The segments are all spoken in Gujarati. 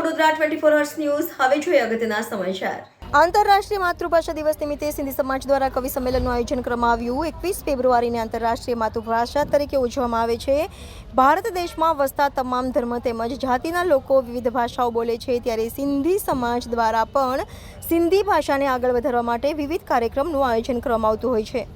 Vadodara twenty four hours news હવે જોઈએ અગત્યના સમાચાર. આંતરરાષ્ટ્રીય માતૃભાષા દિવસ નિમિત્તે સિંધી સમાજ દ્વારા કવિ સંમેલનનું આયોજન કરવામાં આવ્યું. એકવીસ ફેબ્રુઆરીને આંતરરાષ્ટ્રીય માતૃભાષા તરીકે ઉજવવામાં આવે છે. ભારત દેશમાં વસતા તમામ ધર્મ તેમજ જાતિના લોકો વિવિધ ભાષાઓ બોલે છે. ત્યારે સિંધી સમાજ દ્વારા પણ સિંધી ભાષાને આગળ વધારવા માટે વિવિધ કાર્યક્રમનું આયોજન કરવામાં આવતું હોય છે.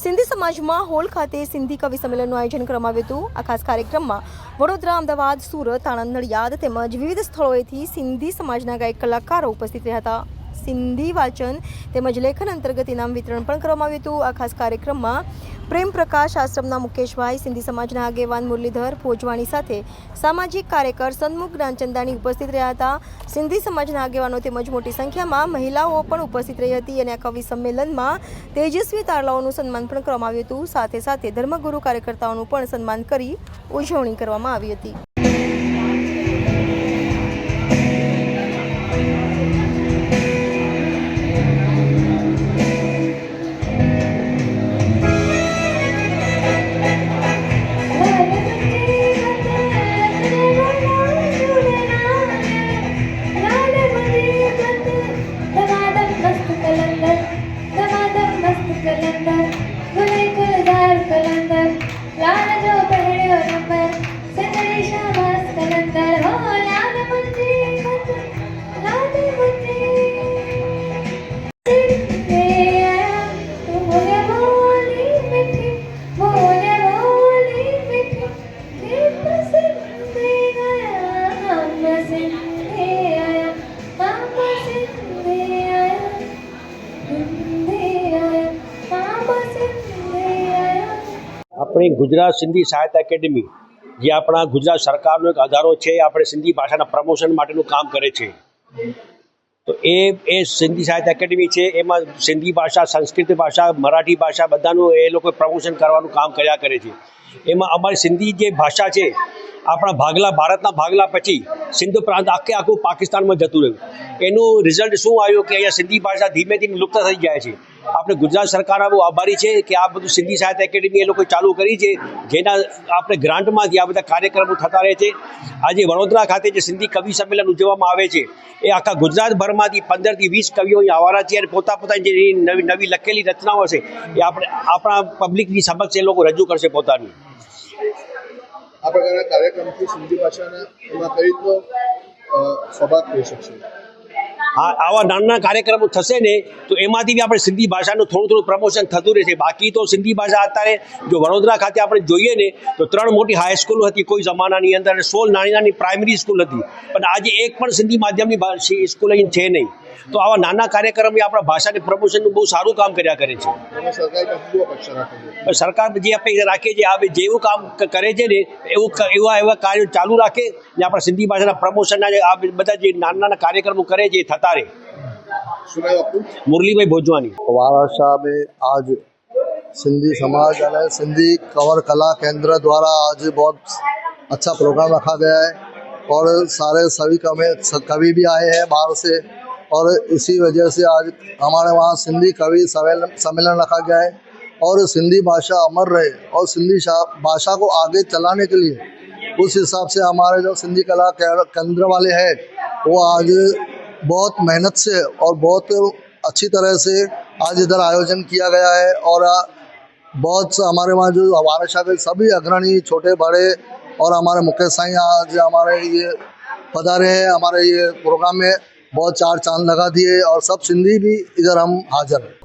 સિંધી સમાજમાં હોલ ખાતે સિંધી કવિ સંમેલનનું આયોજન કરવામાં આવ્યું હતું. આ ખાસ કાર્યક્રમમાં વડોદરા, અમદાવાદ, સુરત, આણંદ, નડિયાદ તેમજ વિવિધ સ્થળોએથી સિંધી સમાજના ગાયક કલાકારો ઉપસ્થિત રહ્યા હતા. સિંધી વાચન તેમજ લેખન અંતર્ગત ઇનામ વિતરણ પણ કરવામાં આવ્યું હતું. આ ખાસ કાર્યક્રમમાં પ્રેમ પ્રકાશ, આશ્રમના મુકેશભાઈ સિંધી સમાજના આગેવાન મુરલીધર ભોજવાણી સાથે સામાજિક કાર્યકર સન્મુખ જ્ઞાનચંદાની ઉપસ્થિત રહ્યા હતા. સિંધી સમાજના આગેવાનો તેમજ મોટી સંખ્યામાં મહિલાઓ પણ ઉપસ્થિત રહી હતી અને આ કવિ સંમેલનમાં તેજસ્વી તારલાઓનું સન્માન પણ કરવામાં આવ્યું હતું. સાથે સાથે ધર્મગુરુ કાર્યકર્તાઓનું પણ સન્માન કરી ઉજવણી કરવામાં આવી હતી. मुने कुलदार कलंदर लान जो पहरे और नंबर આપણી ગુજરાત સિંધી સાહિત્ય એકેડેમી, જે આપણા ગુજરાત સરકારનો એક અધારો છે આપણે સિંધી ભાષાના પ્રમોશન માટેનું કામ કરે છે. તો એ એ સિંધી સાહિત્ય એકેડેમી છે, એમાં સિંધી ભાષા, સંસ્કૃત ભાષા, મરાઠી ભાષા બધાનું એ લોકો પ્રમોશન કરવાનું કામ કર્યા કરે છે. એમાં અમારી સિંધી જે ભાષા છે, આપણા ભાગલા, ભારતના ભાગલા પછી સિંધુ પ્રાંત આખે આખું પાકિસ્તાનમાં જતું રહ્યું. એનું રિઝલ્ટ શું આવ્યું કે અહીંયા સિંધી ભાષા ધીમે ધીમે લુપ્ત થઈ જાય છે. આપણે ગુજરાત સરકાર બહુ આભારી છે કે આ બધું સિંધી સાહિત્ય એકેડેમી એ લોકો ચાલુ કરી છે જેના આપણે ગ્રાન્ટમાંથી આ બધા કાર્યક્રમો થતા રહે છે. આજે વડોદરા ખાતે જે સિંધી કવિ સંમેલન ઉજવવામાં આવે છે એ આખા ગુજરાતભરમાંથી પંદરથી વીસ કવિઓ અહીં આવવાના છે અને પોતા પોતાની જે નવી નવી લખેલી રચનાઓ છે એ આપણે આપણા પબ્લિકની સમક્ષ એ લોકો રજૂ કરશે પોતાની. આ પ્રકારના કાર્યક્રમથી સિંધી ભાષાના એમાં કઈ રીતનો અ, થઈ શકશે? આવા નાના કાર્યક્રમો થશે ને તો એમાંથી બી આપણે સિંધી ભાષાનું થોડું થોડું પ્રમોશન થતું રહેશે. બાકી તો સિંધી ભાષા અત્યારે જો વડોદરા ખાતે આપણે જોઈએ ને તો ત્રણ મોટી હાઈસ્કૂલ હતી. કોઈ જમાનાની અંદર અને સોળ નાની નાની પ્રાઇમરી સ્કૂલ હતી. પણ આજે એક પણ સિંધી માધ્યમની સ્કૂલ અહીં છે નહીં. તો આવા નાના કાર્યક્રમ એ આપણા ભાષાની પ્રમોશનનું બહુ સારું કામ કર્યા કરે છે. સરકાર જે અપેક્ષા રાખે છે આ જેવું કામ કરે છે ને એવું એવા એવા કાર્યો ચાલુ રાખે ને આપણા સિંધી ભાષાના પ્રમોશનના જે આ બધા જે નાના નાના કાર્યક્રમો કરે છે થતા રહે શું નામ આપનું મુરલીભાઈ ભોજવાની महाराष्ट्र में आज सिंधी समाज અને सिंधी कवर कला केंद्र द्वारा आज बहुत अच्छा प्रोग्राम रखा गया है और सारे सभी कवि कवि भी आए हैं बाहर से और इसी वजह से आज हमारे वहाँ सिंधी कवि सम्मेलन सम्मेलन रखा गया है और सिंधी भाषा अमर रहे और सिंधी शा- भाषा को आगे चलाने के लिए उस हिसाब से हमारे जो सिंधी कला के- केंद्र वाले हैं वो आज बहुत मेहनत से और बहुत अच्छी तरह से आज इधर आयोजन किया गया है और बहुत सा हमारे वहाँ जो हमारे शामिल सभी अग्रणी छोटे बड़े और हमारे मुकेश साई आज हमारे ये पधारे हैं, हमारे ये प्रोग्राम में बहुत चार चाँद लगा दिए और सब सिंधी भी इधर हम हाजिर हैं।